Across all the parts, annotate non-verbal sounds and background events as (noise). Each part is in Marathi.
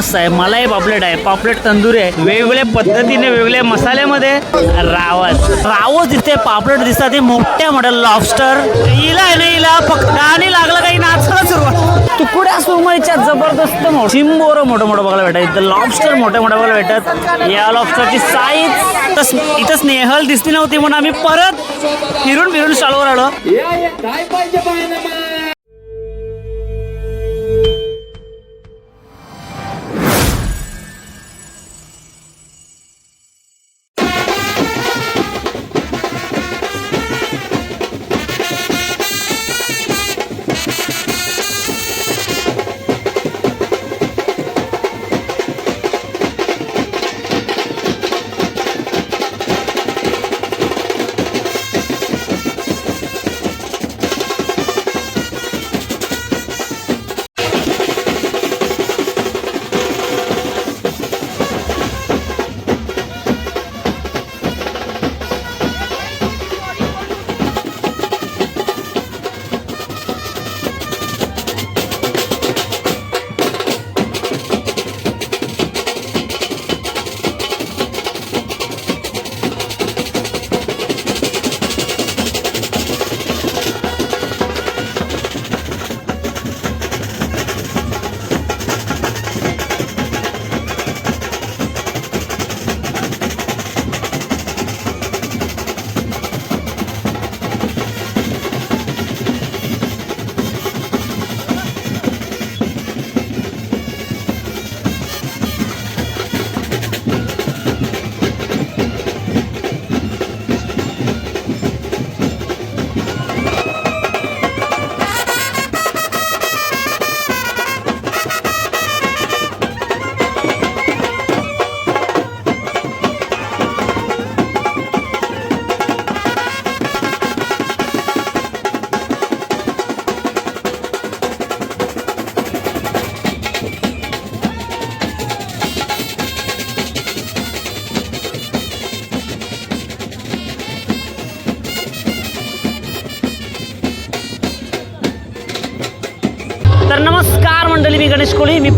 मस्त आहे मलाई पापलेट आहे. पापलेट तंदुरी आहे. वेगवेगळ्या पद्धतीने वेगवेगळ्या मसाल्यामध्ये रावस. रावस दिसते पापलेट दिसतात. ते मोठ्या मोठ्या लॉबस्टर हिला आहे ना हिला फक्त आणि लागलं काही नाचायला सुरुवात तुकड्या सुरमईच्या जबरदस्त चिंबोर मोठं मोठं बघायला भेटत इथं लॉबस्टर मोठ्या मोठ्या बघायला भेटत या लॉबस्टरची साईज इथं स्नेहल दिसली नव्हती म्हणून आम्ही परत फिरून फिरून स्टॉलवर आलो. तर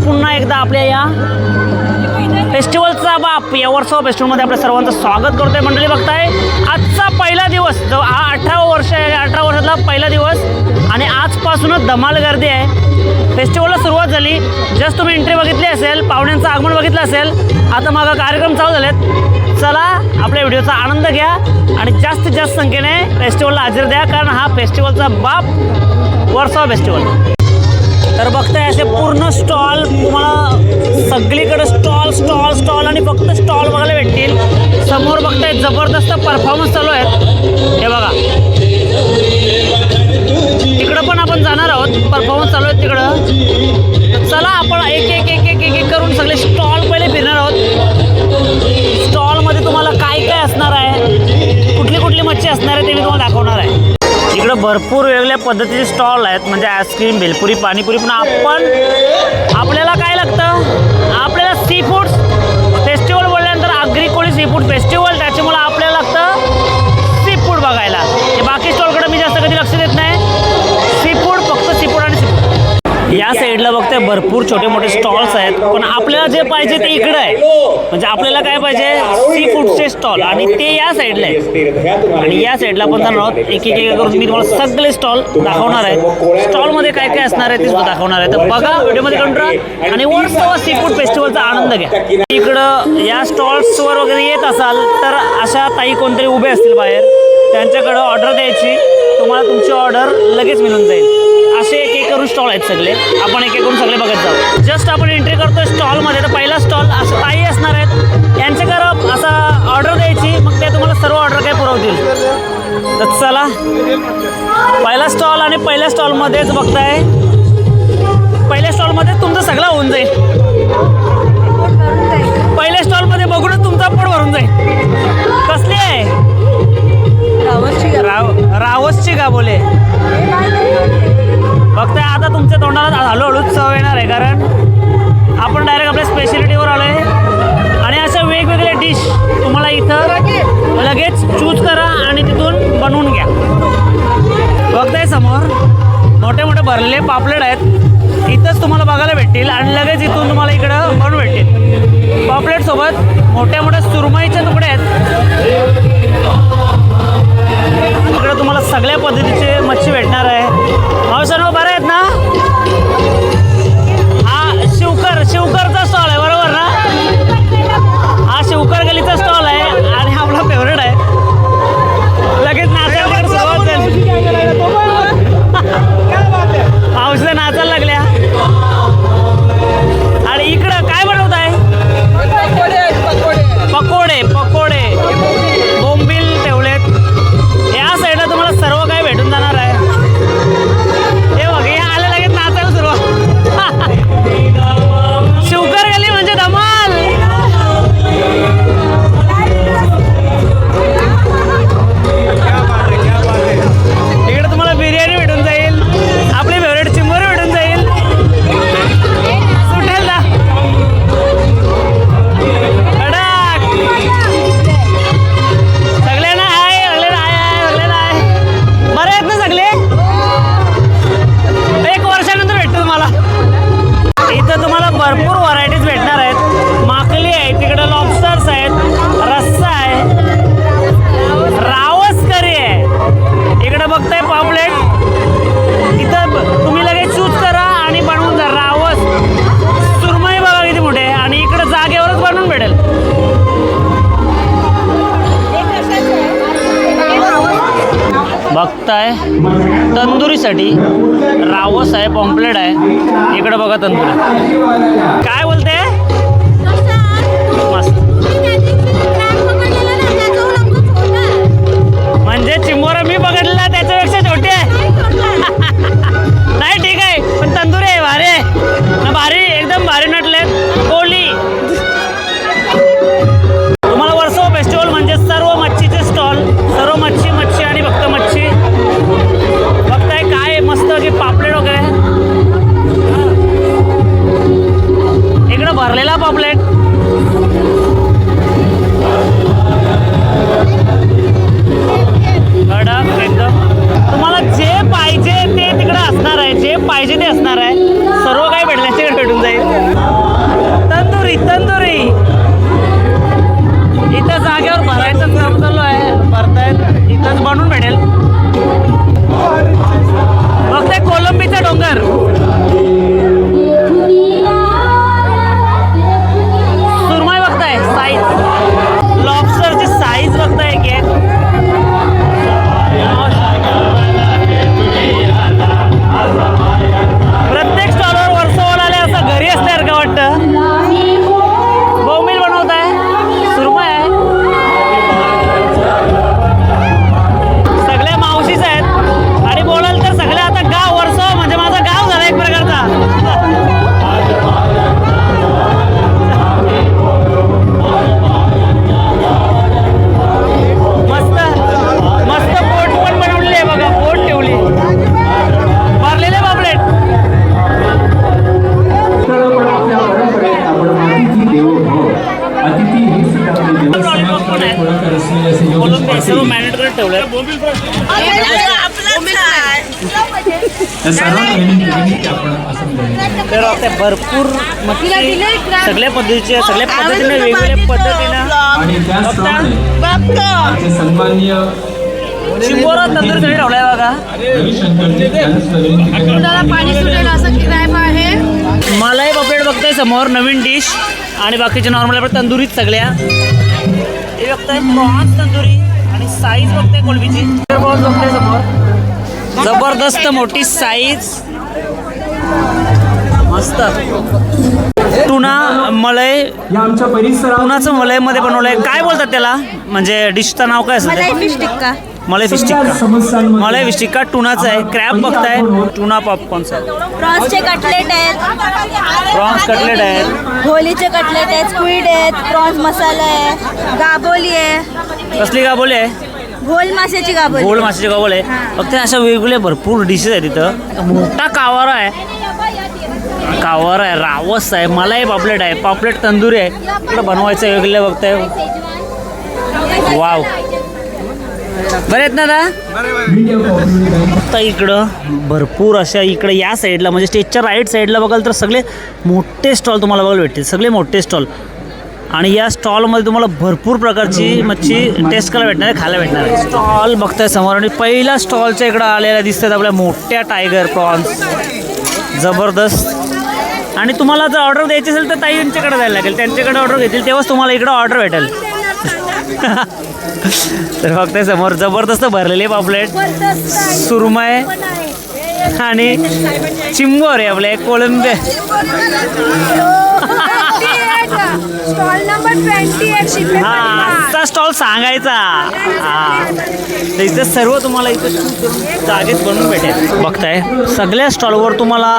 पुन्हा एकदा आपल्या या फेस्टिवलचा बाप या वर्ष फेस्टिवलमध्ये आपल्या सर्वांचं स्वागत करतोय मंडळी. बघताय आजचा पहिला दिवस जो हा अठरा वर्ष अठरा वर्षातला पहिला दिवस आणि आजपासूनच धमाल गर्दी आहे. फेस्टिवलला सुरुवात झाली. जस्ट तुम्ही एंट्री बघितली असेल पाहुण्यांचं आगमन बघितलं असेल आता मागं कार्यक्रम चालू झालेत. चला आपल्या व्हिडिओचा आनंद घ्या आणि जास्तीत जास्त संख्येने फेस्टिवलला हजेर द्या कारण हा फेस्टिवलचा बाप वर्षा फेस्टिवल. तर बघताय असे पूर्ण स्टॉल तुम्हाला सगळीकडे स्टॉल स्टॉल स्टॉल आणि फक्त स्टॉल बघायला भेटतील. समोर बघताय जबरदस्त परफॉर्मन्स चालू आहेत. हे बघा. तिकडं पण आपण जाणार आहोत. परफॉर्मन्स चालू आहेत तिकडं. चला आपण एक एक एक एक एक एक करून सगळे स्टॉल पहिले फिरणार आहोत. स्टॉलमध्ये तुम्हाला काय काय असणार आहे? कुठली कुठली मच्छी असणार आहे ते मी तुम्हाला दाखवणार आहे. भरपूर वेगवेगळ्या पद्धतीचे स्टॉल आहेत. म्हणजे आईस्क्रीम भेलपुरी पाणीपुरी. पण आपण आपल्याला काय लागतं? आपल्याला सी फूड्स साईडला बघते भरपूर छोटे मोठे स्टॉल्स आहेत पण आपल्याला जे पाहिजे ते इकडं आहे. म्हणजे आपल्याला काय पाहिजे? सी फूडचे स्टॉल आणि ते या साईडला आहे आणि या साईडला पण जाणार आहोत. एक एक करून मी तुम्हाला सगळे स्टॉल दाखवणार आहे. स्टॉलमध्ये काय काय असणार आहे ते सुद्धा दाखवणार आहे. तर बघा व्हिडिओमध्ये कंट्रा आणि वर्ष सी फूड फेस्टिवलचा आनंद घ्या. इकडं या स्टॉल्सवर वगैरे येत असाल तर अशा ताई कोणतरी उभे असतील बाहेर. त्यांच्याकडं ऑर्डर द्यायची. तुम्हाला तुमची ऑर्डर लगेच मिळून जाईल. असे एक एक करून स्टॉल आहेत सगळे. आपण एक एक करून सगळे बघत जाऊ. जस्ट आपण एंट्री करतोय स्टॉलमध्ये तर पहिला स्टॉल असं ताई असणार आहेत. यांच्याकडं असं ऑर्डर द्यायची. मग ते तुम्हाला सर्व ऑर्डर काय पुरवतील. तर चला. पहिला स्टॉल आणि पहिल्या स्टॉलमध्येच बघताय. पहिल्या स्टॉलमध्ये तुमचं सगळं होऊन जाईल. पहिल्या स्टॉलमध्ये बघूनच तुमचा पोट भरून जाईल. कसली आहे? राव रावसची का बोले बघताय आता तुमच्या तोंडाला हळूहळूच चव येणार आहे कारण आपण डायरेक्ट आपल्या स्पेशलिटीवर आलो आहे आणि अशा वेगवेगळ्या डिश तुम्हाला इथं लगेच चूज करा आणि तिथून बनवून घ्या. बघताय समोर मोठे मोठे भरलेले पापलेट आहेत. इथंच तुम्हाला बघायला भेटतील आणि लगेच इथून तुम्हाला इकडं बनवून भेटतील. पापलेटसोबत मोठ्या मोठ्या सुरमईचे तुकडे आहेत. इकडं तुम्हाला सगळ्या पद्धतीचे मच्छी भेटणार आहे. Mausan mo paret na? आहे. तंदुरीसाठी रावस आहे पॉम्पलेट आहे. इकडं बघा तंदुरी. काय सगळ्या पद्धतीचे सगळ्या पद्धतीने वेगवेगळ्या पद्धतीने आणि त्याचप्रमाणे सन्माननीय शिंबोरात नंतर घरी बघा. आहे. मलाही पापलेट बघताय समोर नवीन डिश आणि बाकीचे नॉर्मल आपण तंदुरीच सगळ्या. हे बघताय प्रॉन्स तंदुरी आणि साईज बघताय कोलबीची बघताय समोर. जबरदस्त मोठी साईज मस्त. तुना मलय कुणाच मलयमध्ये बनवलंय. काय बोलतात त्याला? म्हणजे डिशचं नाव काय असतं मलय फिश टिक्का मलय फिश टिक्का टुनाचं आहे. क्रॅप बघताय. टुना पॉपकॉर्नचा प्रॉन्सचे कटलेट आहेत. प्रॉन्स कटलेट आहेत. होलीचे कटलेट आहेत. स्क्वीड आहेत. प्रॉन्स मसाला आहे. गाबोली आहे. कसली गाबोली आहे? गोल माशाची गाबोली. गोल माशाची गाबोली आहे. फक्त अशा वेगवेगळ्या भरपूर डिशेस आहेत तिथं मोठा कावारा आहे. कावर आहे रावस आहे मलाई पापलेट आहे. पापलेट तंदुरी आहे. तिकडं बनवायचं वेगळे बघताय. वाव. बरे आहेत ना आता इकडं भरपूर अशा इकडे या साईडला म्हणजे स्टेजच्या राईट साईडला बघाल तर सगळे मोठे स्टॉल तुम्हाला बघायला भेटतील. सगळे मोठे स्टॉल आणि या स्टॉलमध्ये तुम्हाला भरपूर प्रकारची मच्छी टेस्ट करायला भेटणार आहे खायला भेटणार आहे. स्टॉल बघताय समोर आणि पहिला स्टॉलच्या इकडं आलेला दिसतात आपल्या मोठ्या टायगर प्रॉन्स जबरदस्त. आणि तुम्हाला जर ऑर्डर द्यायची असेल तर ताई यांच्याकडे जायला लागेल. त्यांच्याकडे ऑर्डर घेतील तेव्हाच तुम्हाला इकडं ऑर्डर भेटेल. (laughs) तर बघताय समोर जबरदस्त भरलेले पापलेट सुरमय आणि चिंबोर आहे आपले कोळंबे. हा आजचा स्टॉल सांगायचा. हा. इथं सर्व तुम्हाला इथं करून जागेत बनवून भेटेल. बघताय सगळ्या स्टॉलवर तुम्हाला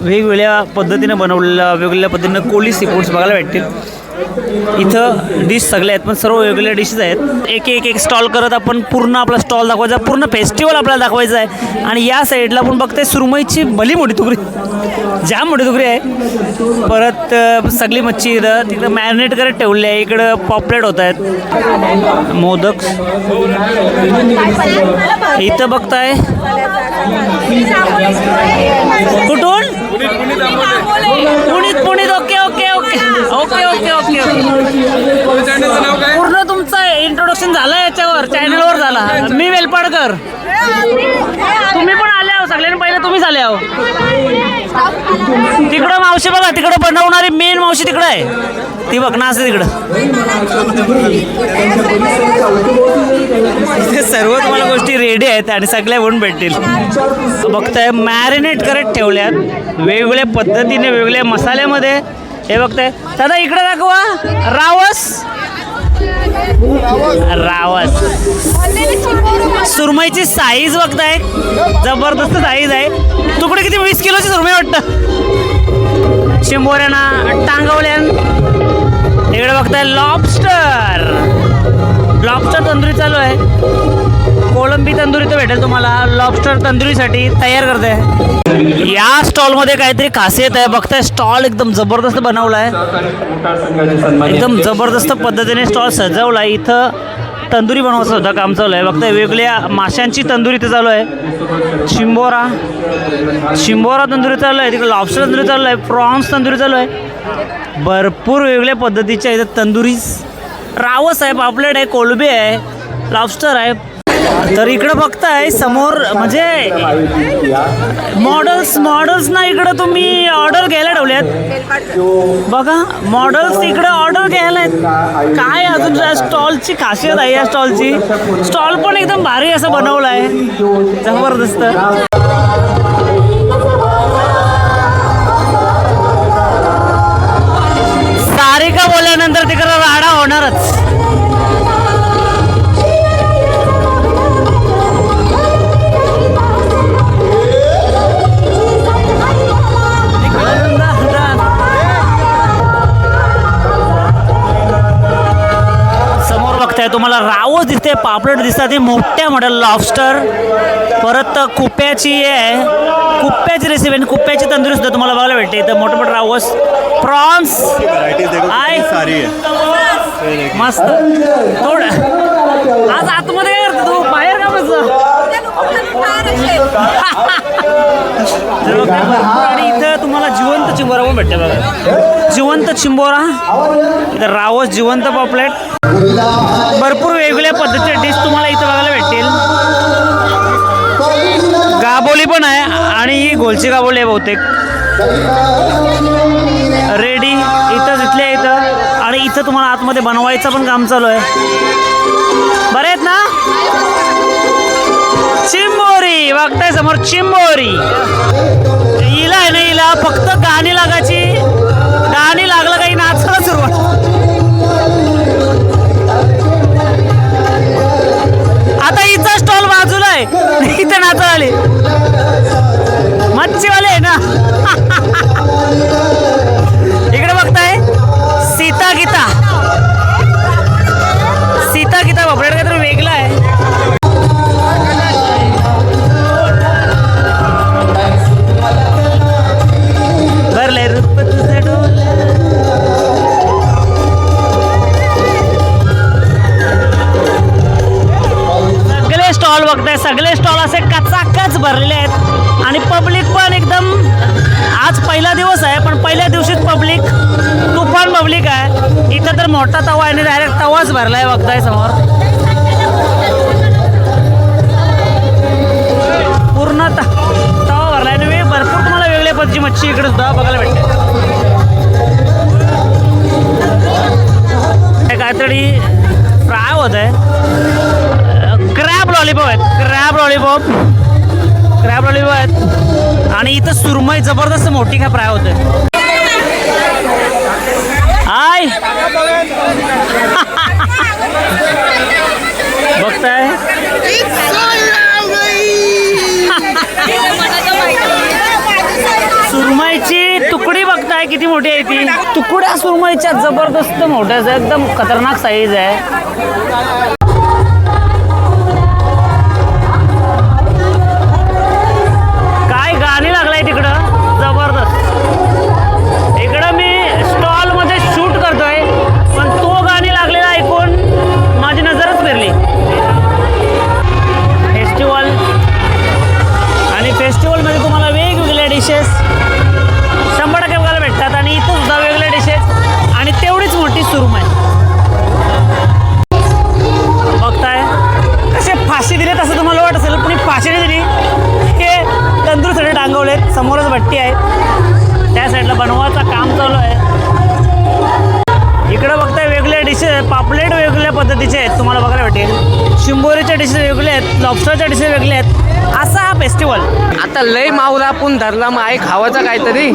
वेगवेगळ्या पद्धतीनं बनवलेल्या वेगवेगळ्या पद्धतीनं कोळी सी फूड्स बघायला भेटतील. इथं डिश सगळे आहेत पण सर्व वेगवेगळ्या डिशेस आहेत. एक एक एक स्टॉल करत आपण पूर्ण आपला स्टॉल दाखवायचा पूर्ण फेस्टिवल आपल्याला दाखवायचं आहे. आणि या साईडला पण बघते सुरमईची भली मोठी तुकडी. जाम मोठी तुकडी आहे. परत सगळी मच्छी इथं तिकडं मॅरिनेट करत ठेवली आहे. इकडं पॉपलेट होत आहेत. मोदक. इथं बघताय. कुठून? पुणित पुणित okay okay okay. Okay okay okay okay. पूर्ण तुमचं इंट्रोडक्शन झालं याच्यावर. चॅनलवर झाला. मी वेलपाडकर. तुम्ही पण लागले ना पहिले तुम्ही झाले आहो. तिकडं मावशी बघा तिकडं बनवणारी मेन मावशी तिकडं आहे. ती बघ ना असते तिकडं. सर्व तुम्हाला गोष्टी रेडी आहेत आणि सगळ्या होऊन भेटतील. बघताय मॅरिनेट करत ठेवल्यात. वेगवेगळ्या पद्धतीने वेगवेगळ्या मसाल्यामध्ये. हे बघताय. दादा इकडे दाखवा. रावस. रावस. सुरमईची साईज बघताय. जबरदस्त साईज आहे. तुकडे किती वीस किलोची सुरमई वाटतं? शिंबोऱ्याना टांगवल्यान. इकडे बघताय लॉबस्टर लॉबस्टर तंदुरी चालू आहे. कोळंबी तंदुरी तर भेटेल तुम्हाला. लॉबस्टर तंदुरीसाठी तयार करते. या स्टॉलमध्ये काहीतरी खासियत आहे. बघताय स्टॉल एकदम जबरदस्त बनवला आहे एकदम जबरदस्त पद्धतीने स्टॉल सजवला आहे इथं तंदुरी बनवायचं सुद्धा काम चालू आहे. बघताय वेगळ्या माशांची तंदुरी इथं चालू आहे. शिंबोरा. शिंबोरा तंदुरी चालू आहे. तिकडे लॉबस्टर तंदुरी चालू आहे. प्रॉन्स तंदुरी चालू आहे. भरपूर वेगळ्या पद्धतीच्या इथं तंदुरीज. रावस आहे पापलेट आहे कोलबी आहे लॉबस्टर आहे. तर इकडं बघताय समोर म्हणजे मॉडेल्स मॉडेल्स ना इकडं तुम्ही ऑर्डर घ्यायला ठेवल्यात. बघा मॉडेल्स इकडे ऑर्डर घ्यायला आहेत. काय अजून या स्टॉलची खासियत आहे या स्टॉलची स्टॉल पण एकदम भारी असं बनवलं आहे जबरदस्त. सारिका बोलल्यानंतर तिकडं राडा होणारच. बघताय तुम्हाला रावस दिसते पापलेट दिसतात. ही मोठ्या मॉडेल लॉबस्टर परत कुप्याची आहे. कुप्याची रेसिपी आणि कुप्याची तंदुरी सुद्धा तुम्हाला बघायला भेटते. इथं मोठं मोठं रावस. प्रॉन्स. आय. सारी मस्त. थोडं. आज आतमध्ये काय करतो तू? बाहेर का आणि इथं तुम्हाला जिवंत चिंबोरा पण भेटते बघा. जिवंत चिंबोरा. इथं रावस जिवंत पॉपलेट. भरपूर वेगवेगळ्या पद्धतीचे डिश तुम्हाला इथं बघायला भेटतील. गाबोली पण आहे आणि ही गोलची गाबोली आहे बहुतेक. रेडी इथं तिथल्या इथं. आणि इथं तुम्हाला आतमध्ये बनवायचं पण काम चालू आहे. बरे आहेत ना? चिंबोरी बघताय समोर चिंबोरी. हिला आहे ना हिला फक्त गाणी लागायची. गाणी लागलं काही नाचलंच आहे इथं नाचा आले मच्छीवाले आहे ना. इकडे बघताय सीता गीता. सीता गीता बापरेड सुरमई जबरदस्त मोठी काय फ्राय होते हाय (laughs) बघताय? (laughs) सुरमईची तुकडी बघताय किती मोठी आहे ती? तुकड्या सुरमईच्या जबरदस्त मोठ्या एकदम खतरनाक साईज आहे. आणि तेवढीच मोठी सुरमई. बघताय कसे फाशी दिले तसं तुम्हाला वाटत असेल पण फाशी दिली. हे तंदूरसाठी टांगवलेत समोरच भट्टी आहे. त्या साईडला बनवायचं काम चालू आहे. इकडं बघताय वेगळ्या डिशेस पापलेट वेगळ्या पद्धतीचे आहेत तुम्हाला बघायला भेटेल. शिंबोरीच्या डिशेस वेगळे आहेत लॉबस्टरच्या डिशेस वेगळे आहेत. असा हा फेस्टिवल आता लय मावरा आपण धरला मग आहे खावायचा काहीतरी?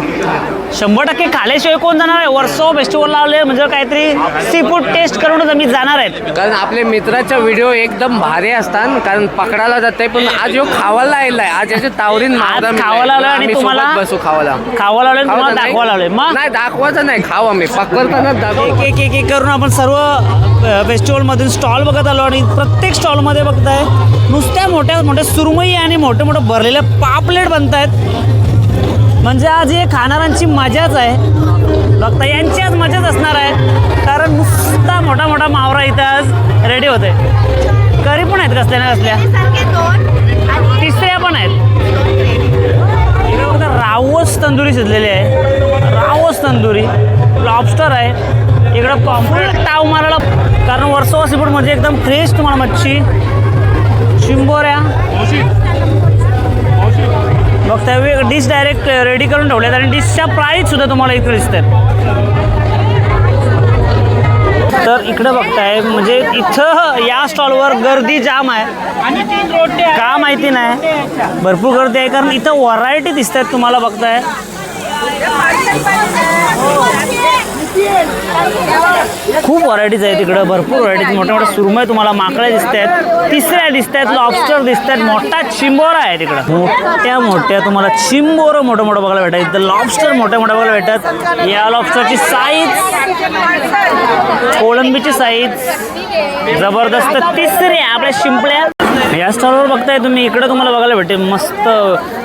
शंभर टक्के खाल्याशिवाय कोण जाणार आहे? वर्षो फेस्टिवल लावले म्हणजे काहीतरी सी फूड टेस्ट करूनच आम्ही जाणार आहेत. कारण आपल्या मित्राचा व्हिडिओ एकदम भारी असतात कारण पकडायला जाते पण आज यो खावायला आलाय. आज याच्या तावरीन आज. खावायला आलोय आणि आम्ही तुम्हाला- बसू खावाला खावा लावले तुम्हाला खावायला दाखवा लावले नाही मग? नाही, दाखवायचं नाही खावा मी पकडताना दाखव एक एक एक एक करून आपण सर्व फेस्टिवलमधून स्टॉल बघत आलो आणि प्रत्येक स्टॉलमध्ये बघताय नुसत्या मोठ्या मोठ्या सुरमई आणि मोठे मोठे भरलेले पापलेट बनत आहेत म्हणजे आज हे खाणाऱ्यांची मजाच आहे. बघता यांची आज मजाच असणार आहे. कारण नुसता मोठा मोठा मावरा इथं आज रेडी होते करी पण आहेत कसल्या ना कसल्या. तिसऱ्या पण आहेत. इकडे रावस तंदुरी शिजलेली आहे. रावस तंदुरी. लॉबस्टर आहे. इकडं पॉम्पलेट टाव मारायला कारण वर्सोवा सीफूड म्हणजे एकदम फ्रेश तुम्हाला मच्छी. शिंबोऱ्या. मग त्यावेळी डिश डायरेक्ट रेडी करून ठेवल्यात आणि डिशच्या प्राईज सुद्धा तुम्हाला इकडे दिसतात. तर इकडं बघताय म्हणजे इथं या स्टॉलवर गर्दी जाम आहे. का माहिती नाही. भरपूर गर्दी आहे कारण इथं व्हरायटी दिसत आहेत तुम्हाला बघताय. खूप व्हरायटीज आहे तिकडं भरपूर व्हरायटीज मोठ्या मोठ्या सुरमय तुम्हाला माकड्या दिसत आहेत तिसऱ्या दिसत आहेत लॉबस्टर दिसत आहेत मोठा चिंबोरा आहे तिकडं. मोठ्या मोठ्या तुम्हाला चिंबोरं मोठं मोठं बघायला भेटतात. इथं लॉबस्टर मोठ्या मोठ्या बघायला भेटतात. या लॉबस्टरची साईज कोळंबीची साईज जबरदस्त तिसरी आपल्या शिंपल्या. या स्टॉलवर बघताय तुम्ही इकडं तुम्हाला बघायला भेटेल. मस्त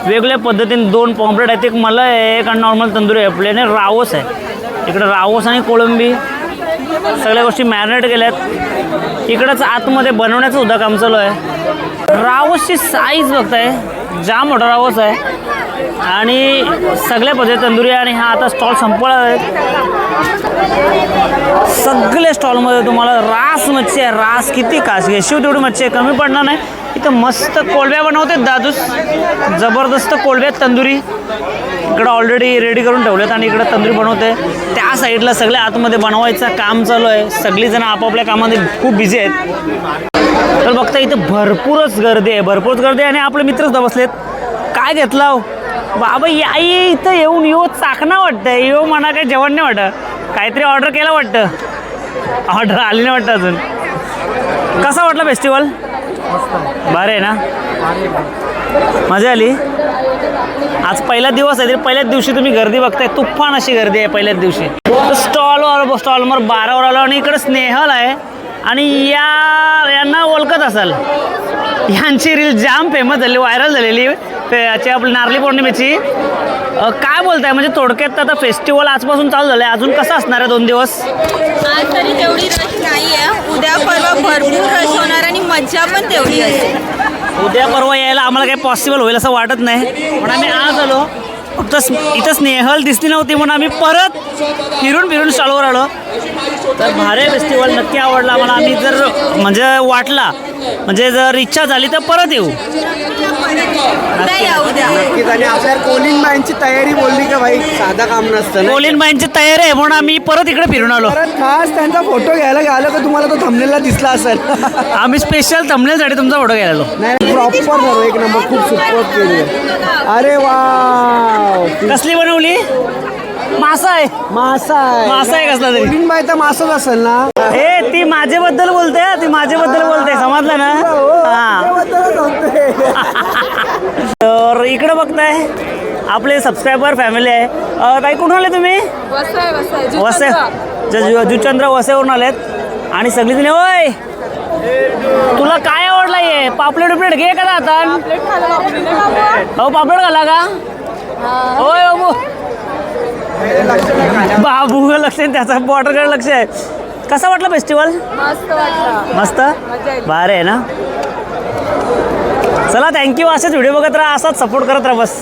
वेगळ्या पद्धतीने दोन पॉम्पलेट आहेत. एक मला आहे एक नॉर्मल तंदुरी आहे. आपली आणि रावस आहे. इकडं रावस आणि कोळंबी सगळ्या गोष्टी मॅरिनेट केल्यात. इकडंच आतमध्ये बनवण्याचं सुद्धा काम चालू आहे. रावसची साईज बघताय जाम मोठा रावस आहे. आणि सगळ्या पद्धती तंदुरी आणि हा आता स्टॉल संपला आहे. सगळ्या स्टॉलमध्ये तुम्हाला रास मच्छी आहे. रास किती कास शिव तेवढी मच्छी आहे. कमी पडणार नाही. इथं मस्त कोलव्या बनवते. दादूस जबरदस्त कोलब्या तंदुरी. इकडं ऑलरेडी रेडी करून ठेवलेत आणि इकडं तंदुरी बनवते. त्या साईडला सगळ्या आतमध्ये बनवायचं काम चालू आहे. सगळीजण आपापल्या कामामध्ये खूप बिझी आहेत. तर बघता इथं भरपूरच गर्दी आहे. भरपूरच गर्दी आहे आणि आपले मित्रच सुद्धा बसलेत. काय घेतला हो? बाबा या इथं येऊन येऊ चाकणं वाटतं. येऊ म्हणा काय जेवण नाही वाटत. काहीतरी ऑर्डर केलं वाटतं. ऑर्डर आली नाही वाटतं अजून. कसा वाटला फेस्टिवल बरं आहे ना? मजा आली. आज पहिला दिवस आहे तरी पहिल्याच दिवशी तुम्ही गर्दी बघताय. तुफान अशी गर्दी आहे पहिल्याच दिवशी. स्टॉलवर स्टॉलवर बारावर आलो आणि इकडे स्नेहल आहे. आणि या यांना ओळखत असाल. यांची रील जाम फेमस झाली व्हायरल झालेली. ते याची आपली नारळी पौर्णिमेची. काय बोलताय? म्हणजे थोडक्यात आता फेस्टिवल आजपासून चालू झालं आहे अजून कसं असणार आहे दोन दिवस? आज तरी तेवढी रश नाही आहे उद्या परवा भरपूर रश होणार आणि मज्जा पण तेवढी असेल. उद्या परवा यायला आम्हाला काही पॉसिबल होईल असं वाटत नाही. पण आम्ही आज आलो. फक्त इथं स्नेहल दिसली नव्हती म्हणून आम्ही परत फिरून फिरून स्टॉलवर आलो. तर भारे फेस्टिवल नक्की आवडला आम्हाला आम्ही जर म्हणजे वाटला म्हणजे जर इच्छा झाली तर परत येऊ. नक्कीच. आणि आपल्या कोलिन बाईंची तयारी बोलली का भाई? साधा काम नसतं ना. कोलिन बाईंची तयारी आहे म्हणून आम्ही परत इकडे फिरून आलो. परत खास त्यांचा फोटो घ्यायला गेलो का तुम्हाला तो थंबनेलला दिसला असेल? (laughs) आम्ही स्पेशल थंबनेलसाठी तुमचा फोटो घ्यायला आलो. नाही प्रॉपर सर्व एक नंबर खूप सुपर केली. अरे वा कसली बनवली? मासा आहे. मासा आहे. मासा आहे कसला तरी. कोलिन बाई तर मासाच असेल ना? ए ती माझ्याबद्दल बोलते हा, ती माझ्याबद्दल बोलते समजलं ना? हा त्याबद्दलच बोलतोय. तर इकडे बघताय आपले सबस्क्रायबर फॅमिली आहे. अं, ताई कुठून आले तुम्ही? वसे ज- जुचंद्र वसेवरून आलेत. आणि सगळी जणी होय तुला काय आवडलं ये पापलेट बिपलेट घे का आता? हो पापलेट घाला का? होय बाबू. बाबू लक्ष आहे, त्याचा. बॉर्डरकडे लक्ष आहे. कसं वाटलं फेस्टिवल मस्त वाटलं. मस्त? भारी आहे ना? चला थँक्यू असेच व्हिडिओ बघत राहा असाच सपोर्ट करत राहा बस.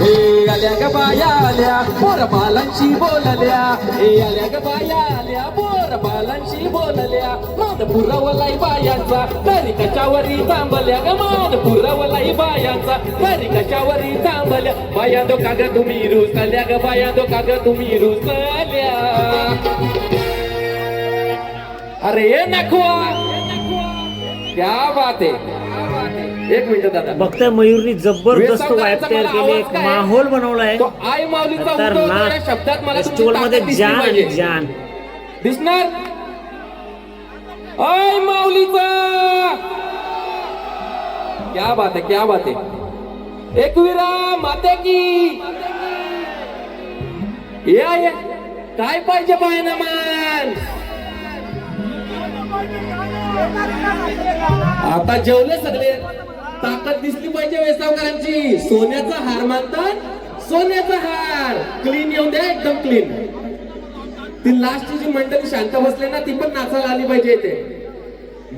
ए आल्या ग बाया आल्या. पोर बालांशी बोलल्या ए आल्या ग बाया आल्या पोर बालांशी बोलल्या. मान पुरवलाई बायांचा तरी कशावरी थांबल्या ग मान पुरवलाई बायांचा तरी कशावरी थांबल्या. बाया दो काग तुम्ही रुसल्या ग बाया दो काग तुम्ही रुसल्या अरे ये नखवा क्या बात आहे एक मिनिट दादा। बघताय मयूरनी जबरदस्त वाईब तयार केली एक माहोल बनवलाय. तो आई माऊलीचा उठवणाऱ्या शब्दात मला फेस्टिवलमध्ये जान. जान. दिसणार? आय माऊलीचा! क्या बात है क्या बात है. एकविरा माते की. या या काय पाहिजे पाहिजे मान? आता जेवले सगळे. ताकद दिसली पाहिजे वेसावकरांची. सोन्याचा हार मानतात. सोन्याचा हार. क्लीन येऊन द्या एकदम क्लीन ती लास्टची जी मंडळी शांत बसले ना ती पण नाचायला आली पाहिजे इथे.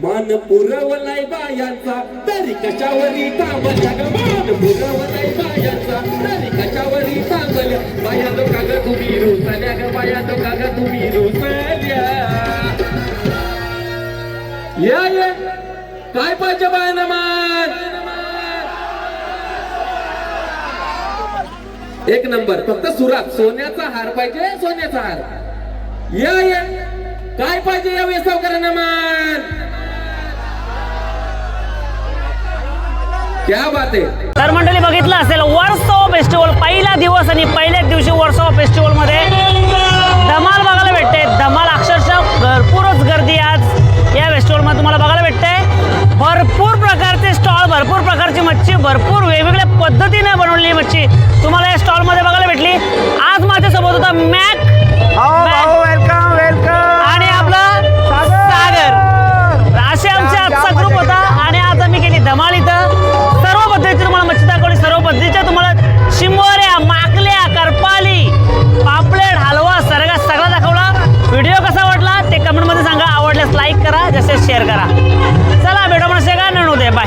मन पुरवलाय बायांचा तरी कशावरी थांबल्या ग मन पुरवलाय बायांचा तरी कशावरी थांबल्या बाया तो काग तुम्ही रुसल्या ग बाया तो काग तुम्ही रुसल्या. या काय पाहिजे एक नंबर. फक्त सुरात सोन्याचा हार पाहिजे सोन्याचा हार. या ये. काय पाहिजे या वेसावकरांना मान तर मंडळी बघितलं असेल वर्सो फेस्टिवल पहिला दिवस आणि पहिल्याच दिवशी वर्सो फेस्टिवलमध्ये धमाल बघायला भेटते. धमाल अक्षरशः भरपूरच गर्दी आज त्यामुळे तुम्हाला बघायला भेटतंय. भरपूर प्रकारचे स्टॉल भरपूर प्रकारची मच्छी भरपूर वेगवेगळ्या पद्धतीने बनवलेली मच्छी तुम्हाला या स्टॉलमध्ये बघायला भेटली. आज माझ्या सोबत होता मॅक. वेलकम वेलकम आणि आपला सागर. असे आमचा आजचा ग्रुप होता आणि आज आम्ही गेली धमाल इथं. सर्व पद्धतीची तुम्हाला मच्छी दाखवली सर्व पद्धतीच्या तुम्हाला शिमवर करा जसे शेअर करा. चला भेटो म्हणजे काय नण दे? बाय